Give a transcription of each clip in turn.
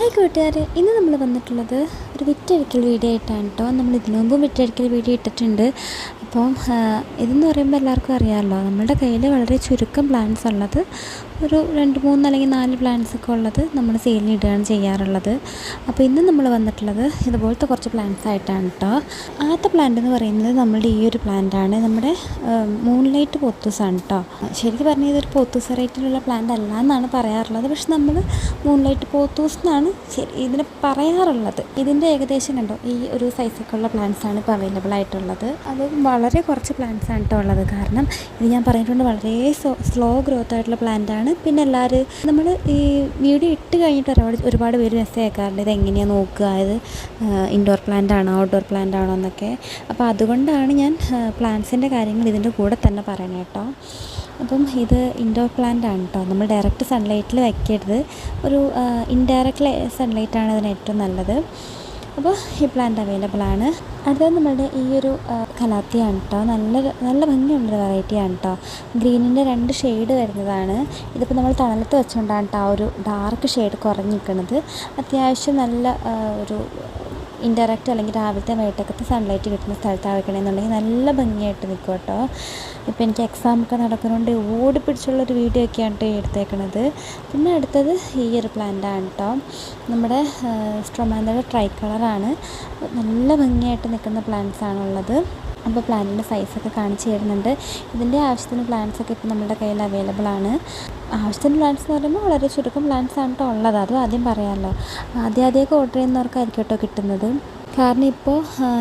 Hi കൂട്ടുകാരെ. ഇന്ന് നമ്മൾ വന്നിട്ടുള്ളത് ഒരു വിറ്റഴിക്കൽ വീഡിയോ ആയിട്ടാണ് കേട്ടോ. നമ്മൾ ഇതിനു മുമ്പും വിറ്റഴിക്കൽ വീഡിയോ ഇട്ടിട്ടുണ്ട്. അപ്പം ഇതെന്ന് പറയുമ്പോൾ എല്ലാവർക്കും അറിയാമല്ലോ നമ്മുടെ കയ്യിൽ വളരെ ചുരുക്കം പ്ലാൻസ് ഉള്ളത്. ഒരു രണ്ട് മൂന്ന് അല്ലെങ്കിൽ നാല് പ്ലാൻസ് ഒക്കെ ഉള്ളത് നമ്മൾ സെയിലിന് ഇടുകയാണ് ചെയ്യാറുള്ളത്. അപ്പോൾ ഇന്ന് നമ്മൾ വന്നിട്ടുള്ളത് ഇതുപോലത്തെ കുറച്ച് പ്ലാന്റ്സ് ആയിട്ടാണ് കേട്ടോ ആദ്യത്തെ പ്ലാന്റ് എന്ന് പറയുന്നത് നമ്മുടെ ഈ ഒരു പ്ലാന്റാണ് നമ്മുടെ മൂൺലൈറ്റ് പോത്തൂസാണ് കേട്ടോ ശരിക്കും പറഞ്ഞാൽ ഇതൊരു പോത്തൂസ് റേറ്റിലുള്ള പ്ലാന്റ് അല്ല എന്നാണ് പറയാറുള്ളത്. പക്ഷെ നമ്മൾ മൂൺലൈറ്റ് പോത്തൂസ് എന്നാണ് ഇതിന് പറയാറുള്ളത്. ഇതിന്റെ ഏകദേശം കണ്ടോ ഈ ഒരു സൈസൊക്കെ ഉള്ള ആണ് ഇപ്പോൾ അവൈലബിൾ ആയിട്ടുള്ളത്. അത് വളരെ കുറച്ച് പ്ലാന്റ്സ് ആണ് കേട്ടോ ഉള്ളത്. കാരണം ഇത് ഞാൻ പറഞ്ഞിട്ടുണ്ട് വളരെ സ്ലോ ഗ്രോത്ത് ആയിട്ടുള്ള പ്ലാന്റ് ആണ്. പിന്നെ എല്ലാവരും നമ്മൾ ഈ വീഡിയോ ഇട്ട് കഴിഞ്ഞിട്ട് ഒരുപാട് ഒരുപാട് പേര് മെസ്സേജ് അയക്കാറുണ്ട്. ഇത് എങ്ങനെയാണ് നോക്കുക? ഇത് ഇൻഡോർ പ്ലാന്റ് ആണോ ഔട്ട്ഡോർ പ്ലാന്റ് ആണോ എന്നൊക്കെ. അപ്പോൾ അതുകൊണ്ടാണ് ഞാൻ പ്ലാന്റ്സിന്റെ കാര്യങ്ങൾ ഇതിന്റെ കൂടെ തന്നെ പറയണേ കേട്ടോ. അപ്പം ഇത് ഇൻഡോർ പ്ലാന്റ് ആണ് കേട്ടോ നമ്മൾ ഡയറക്റ്റ് സൺലൈറ്റിൽ വയ്ക്കരുത് ഒരു ഇൻഡയറക്റ്റ് സൺലൈറ്റ് ആണ് ഇതിന് ഏറ്റവും നല്ലത്. അപ്പോൾ ഈ പ്ലാന്റ് അവൈലബിൾ ആണ്. അടുത്തത് നമ്മളുടെ ഈ ഒരു കലാത്തിയാണ് കേട്ടോ നല്ല നല്ല ഭംഗിയുള്ളൊരു വെറൈറ്റിയാണ് കേട്ടോ ഗ്രീനിന്റെ രണ്ട് ഷെയ്ഡ് വരുന്നതാണ്. ഇതിപ്പോൾ നമ്മൾ തണലത്ത് വെച്ചുകൊണ്ടാണ് കേട്ടോ ആ ഒരു ഡാർക്ക് ഷെയ്ഡ് കുറഞ്ഞ് നിൽക്കുന്നത് അത്യാവശ്യം നല്ല ഒരു ഇൻഡയറക്റ്റ് അല്ലെങ്കിൽ രാവിലത്തെ വൈകിട്ടൊക്കെ സൺലൈറ്റ് കിട്ടുന്ന സ്ഥലത്താണ് വെക്കണമെന്നുണ്ടെങ്കിൽ നല്ല ഭംഗിയായിട്ട് നിൽക്കും കേട്ടോ ഇപ്പോൾ എനിക്ക് എക്സാമൊക്കെ നടക്കുന്നതുകൊണ്ട് ഓടി പിടിച്ചുള്ളൊരു വീഡിയോ ഒക്കെയാണ് കേട്ടോ എടുത്തേക്കണത്. പിന്നെ അടുത്തത് ഈ ഒരു പ്ലാന്റാണ് കേട്ടോ നമ്മുടെ സ്ട്രൊമാൻഡയുടെ ട്രൈ കളറാണ് നല്ല ഭംഗിയായിട്ട് നിൽക്കുന്ന പ്ലാന്റ്സ് ആണുള്ളത്. അപ്പോൾ പ്ലാന്റിന്റെ സൈസൊക്കെ കാണിച്ചു തരുന്നുണ്ട്. ഇതിന്റെ ആവശ്യത്തിന് പ്ലാന്റ്സ് ഒക്കെ ഇപ്പോൾ നമ്മുടെ കയ്യിൽ അവൈലബിൾ ആണ്. ആവശ്യത്തിന് പ്ലാന്റ്സ് എന്ന് പറയുമ്പോൾ വളരെ ചുരുക്കം പ്ലാന്റ്സ് ആണ് കേട്ടോ ഉള്ളത്. അതും ആദ്യം പറയാമല്ലോ ആദ്യം ആദ്യമൊക്കെ ഓർഡർ ചെയ്യുന്നവർക്കായിരിക്കും കേട്ടോ കിട്ടുന്നത്. കാരണം ഇപ്പോൾ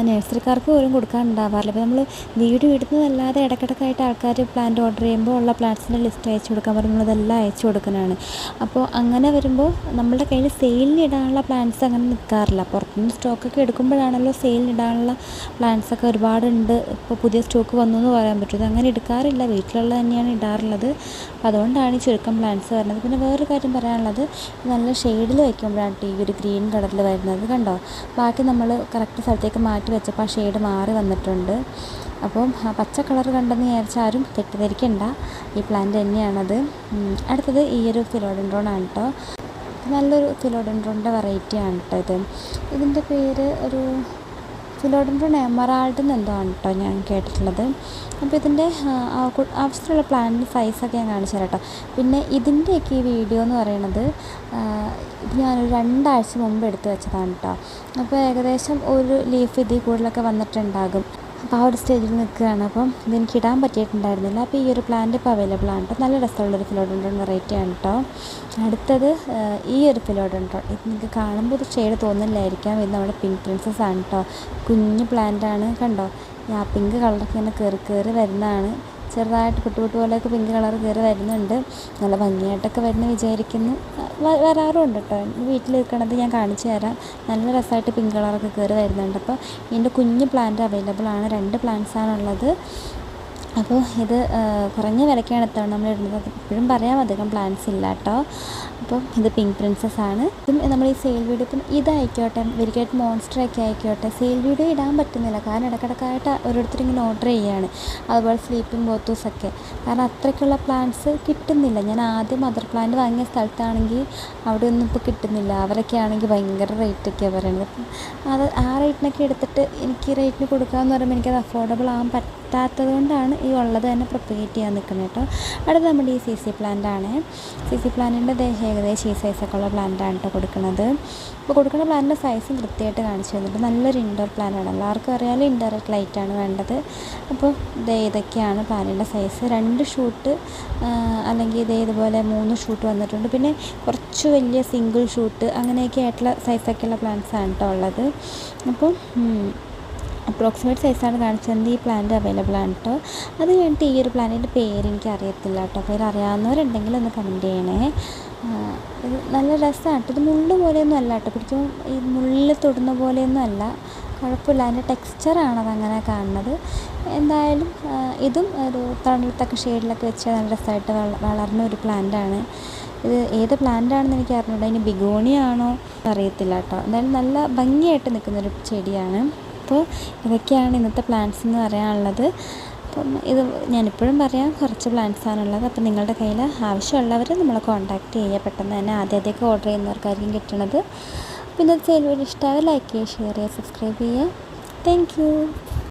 നഴ്സറിക്കാർക്ക് പോലും കൊടുക്കാനുണ്ടാവാറില്ല. ഇപ്പോൾ നമ്മൾ വീട് ഇടുന്നതല്ലാതെ ഇടയ്ക്കിടയ്ക്കായിട്ട് ആൾക്കാർ പ്ലാന്റ് ഓർഡർ ചെയ്യുമ്പോൾ ഉള്ള പ്ലാന്റ്സിന്റെ ലിസ്റ്റ് അയച്ചു കൊടുക്കാൻ പറയുമ്പോൾ അതെല്ലാം അയച്ചു കൊടുക്കുന്നതാണ് അപ്പോൾ അങ്ങനെ വരുമ്പോൾ നമ്മുടെ കയ്യിൽ സെയിലിനിടാനുള്ള പ്ലാന്റ്സ് അങ്ങനെ നിൽക്കാറില്ല പുറത്തുനിന്ന് സ്റ്റോക്കൊക്കെ എടുക്കുമ്പോഴാണല്ലോ സെയിലിനിടാനുള്ള പ്ലാന്റ്സൊക്കെ ഒരുപാടുണ്ട്. ഇപ്പോൾ പുതിയ സ്റ്റോക്ക് വന്നു എന്ന് പറയാൻ പറ്റും. അങ്ങനെ എടുക്കാറില്ല. വീട്ടിലുള്ള തന്നെയാണ് ഇടാറുള്ളത്. അതുകൊണ്ടാണ് ഈ ചുരുക്കം പ്ലാന്റ്സ് വരുന്നത്. പിന്നെ വേറൊരു കാര്യം പറയാനുള്ളത്. നല്ല ഷെയ്ഡിൽ വയ്ക്കുമ്പോഴാണ് ഈ ഒരു ഗ്രീൻ കളറിൽ വരുന്നത്. കണ്ടോ? ബാക്കി നമ്മൾ കറക്റ്റ് സ്ഥലത്തേക്ക് മാറ്റി വെച്ചപ്പോൾ ആ ഷെയ്ഡ് മാറി വന്നിട്ടുണ്ട്. അപ്പം ആ പച്ച കളർ കണ്ടെന്ന് വിചാരിച്ചാൽ ആരും തെറ്റിദ്ധരിക്കണ്ട. ഈ പ്ലാന്റ് തന്നെയാണത്. അടുത്തത് ഈ ഒരു ഫിലോഡൻഡ്രോൺ ആണ് കേട്ടോ നല്ലൊരു ഫിലോഡൻഡ്രോണിന്റെ വെറൈറ്റി ആണ് കേട്ടോ ഇത്. ഇതിന്റെ പേര് ഒരു ഫിലോഡൻഡ്രോൺ എമറാൾഡ് എന്നെന്തോ ആണ് കേട്ടോ ഞാൻ കേട്ടിട്ടുള്ളത്. അപ്പോൾ ഇതിന്റെ ആവശ്യത്തിലുള്ള പ്ലാന്റിന്റെ സൈസൊക്കെ ഞാൻ കാണിച്ചു തരാം കേട്ടോ. പിന്നെ ഇതിന്റെയൊക്കെ ഈ വീഡിയോ എന്ന് പറയുന്നത് ഇത് ഞാനൊരു രണ്ടാഴ്ച മുമ്പ് എടുത്ത് വെച്ചതാണ് കേട്ടോ. അപ്പോൾ ഏകദേശം ഒരു ലീഫ് ഇതിൽ കൂടുതലൊക്കെ വന്നിട്ടുണ്ടാകും. അപ്പോൾ ആ ഒരു സ്റ്റേജിൽ നിൽക്കുകയാണ്. അപ്പം ഇതെനിക്ക് ഇടാൻ പറ്റിയിട്ടുണ്ടായിരുന്നില്ല. അപ്പോൾ ഈ ഒരു പ്ലാന്റ് ഇപ്പോൾ അവൈലബിൾ ആണ് നല്ല രസമുള്ളൊരു ഫിലോഡൻഡ്രോൺ വെറൈറ്റി ആണ് കേട്ടോ അടുത്തത് ഈ ഒരു ഫിലോഡൻഡ്രോൺ ഇത് നിങ്ങൾക്ക് കാണുമ്പോൾ ഒരു ഷെയ്ഡ് തോന്നില്ലായിരിക്കാം ഇത് നമ്മുടെ പിങ്ക് പ്രിൻസസ് ആണ് കേട്ടോ കുഞ്ഞ് പ്ലാന്റ് ആണ്. കണ്ടോ? ആ പിങ്ക് കളറൊക്കെ ഇങ്ങനെ കയറി കയറി വരുന്നതാണ്. ചെറുതായിട്ട് പുട്ടു പുട്ടു പോലെയൊക്കെ പിങ്ക് കളർ കയറി വരുന്നുണ്ട്. നല്ല ഭംഗിയായിട്ടൊക്കെ വരുന്ന വിചാരിക്കുന്നു. വരാറുണ്ട് കേട്ടോ വീട്ടിൽ നിൽക്കണത് ഞാൻ കാണിച്ചു തരാം. നല്ല രസമായിട്ട് പിങ്ക് കളറൊക്കെ കയറി വരുന്നുണ്ട്. അപ്പോൾ ഇതിന്റെ കുഞ്ഞ് പ്ലാന്റ് അവൈലബിൾ ആണ്. രണ്ട് പ്ലാന്റ്സ് ആണുള്ളത് അപ്പോൾ ഇത് കുറഞ്ഞ വിലക്കാണ് എത്തണം നമ്മൾ ഇടുന്നത്. എപ്പോഴും പറയാം അധികം പ്ലാൻസ് ഇല്ല കേട്ടോ അപ്പം ഇത് പിങ്ക് പ്രിൻസസ് ആണ്. ഇതും നമ്മൾ ഈ സെയിൽ വീഡിയോ ഇപ്പം ഇതായിക്കോട്ടെ വെരിക്കേറ്റ് മോൺസ്റ്റർ ഒക്കെ ആയിക്കോട്ടെ സെയിൽ വീഡിയോ ഇടാൻ പറ്റുന്നില്ല. കാരണം ഇടക്കിടക്കായിട്ട് ഓരോരുത്തർ ഇങ്ങനെ ഓർഡർ ചെയ്യുകയാണ് അതുപോലെ സ്ലീപ്പിംഗ് ബോത്തൂസ് ഒക്കെ. കാരണം അത്രയ്ക്കുള്ള പ്ലാന്റ്സ് കിട്ടുന്നില്ല. ഞാൻ ആദ്യം മദർ പ്ലാന്റ് വാങ്ങിയ സ്ഥലത്താണെങ്കിൽ അവിടെ ഒന്നും ഇപ്പോൾ കിട്ടുന്നില്ല. അവരൊക്കെ ആണെങ്കിൽ ഭയങ്കര റേറ്റൊക്കെയാണ് പറയുന്നത് അപ്പം അത് ആ റേറ്റിനൊക്കെ എടുത്തിട്ട് എനിക്ക് ഈ റേറ്റിന് കൊടുക്കാമെന്ന് പറയുമ്പോൾ എനിക്കത് അഫോർഡബിൾ ആകാൻ പറ്റാത്തത് കൊണ്ടാണ് ഈ ഉള്ളത് തന്നെ പ്രൊപ്പഗേറ്റ് ചെയ്യാൻ നിൽക്കുന്നത് കേട്ടോ. അടുത്ത നമ്മുടെ ഈ സി സി പ്ലാന്റ് ആണ്. സി സി പ്ലാന്റിന്റെ ഏകദേശം ഈ സൈസൊക്കെ ഉള്ള പ്ലാന്റാണ് കേട്ടോ കൊടുക്കുന്നത്. അപ്പോൾ കൊടുക്കുന്ന പ്ലാന്റിന്റെ സൈസും കൃത്യമായിട്ട് കാണിച്ചു തന്നിട്ട് നല്ലൊരു ഇൻഡോർ പ്ലാന്റാണ് എല്ലാവർക്കും അറിയാലും ഇൻഡയറക്റ്റ് ലൈറ്റാണ് വേണ്ടത്. അപ്പോൾ ഇതേ ഇതൊക്കെയാണ് പ്ലാന്റിന്റെ സൈസ് രണ്ട് ഷൂട്ട് അല്ലെങ്കിൽ ഇതേ ഇതുപോലെ മൂന്ന് ഷൂട്ട് വന്നിട്ടുണ്ട്. പിന്നെ കുറച്ച് വലിയ സിംഗിൾ ഷൂട്ട് അങ്ങനെയൊക്കെ ആയിട്ടുള്ള സൈസൊക്കെയുള്ള പ്ലാന്റ്സ് ആണ് കേട്ടോ ഉള്ളത്. അപ്പോൾ അപ്രോക്സിമേറ്റ് സൈസാണ് കാണിച്ചത് ഈ പ്ലാന്റ് അവൈലബിൾ ആണ് കേട്ടോ അത് കഴിഞ്ഞിട്ട് ഈ ഒരു പ്ലാന്റിന്റെ പേര് എനിക്ക് അറിയത്തില്ല കേട്ടോ പേര് അറിയാവുന്നവരുണ്ടെങ്കിൽ ഒന്ന് കമന്റ് ചെയ്യണേ. നല്ല രസമാണ് കേട്ടോ. ഇത് മുള്ള് പോലെയൊന്നും അല്ല കേട്ടോ. പിടിക്കും ഈ മുള്ളിൽ തൊടുന്ന പോലെയൊന്നും അല്ല. കുഴപ്പമില്ല. അതിന്റെ ടെക്സ്ചറാണ് അതങ്ങനെ കാണുന്നത്. എന്തായാലും ഇതും ഒരു തണലത്തൊക്കെ ഷെയ്ഡിലൊക്കെ വെച്ച് നല്ല രസമായിട്ട് വള- വളർന്ന ഒരു പ്ലാന്റാണ് ഇത് ഏത് പ്ലാന്റാണെന്ന് എനിക്ക് അറിഞ്ഞൂടാ. ഇനി ബിഗോണിയാണോ അറിയത്തില്ല കേട്ടോ. എന്തായാലും നല്ല ഭംഗിയായിട്ട് നിൽക്കുന്നൊരു ചെടിയാണ്. അപ്പോൾ ഇതൊക്കെയാണ് ഇന്നത്തെ പ്ലാന്റ്സ് എന്ന് പറയാനുള്ളത്. അപ്പം ഇത് ഞാനിപ്പോഴും പറയാം കുറച്ച് പ്ലാൻസ് ആണുള്ളത് അപ്പം നിങ്ങളുടെ കയ്യിൽ ആവശ്യമുള്ളവർ നമ്മളെ കോൺടാക്റ്റ് ചെയ്യുക. പെട്ടെന്ന് തന്നെ ആദ്യം ആദ്യമൊക്കെ ഓർഡർ ചെയ്യുന്നവർക്കായിരിക്കും കിട്ടണത്. പിന്നെ ചെയ്യുന്നവർ വീഡിയോ ഇഷ്ടമായാൽ ലൈക്ക് ചെയ്യുക ഷെയർ ചെയ്യുക സബ്സ്ക്രൈബ് ചെയ്യുക. താങ്ക്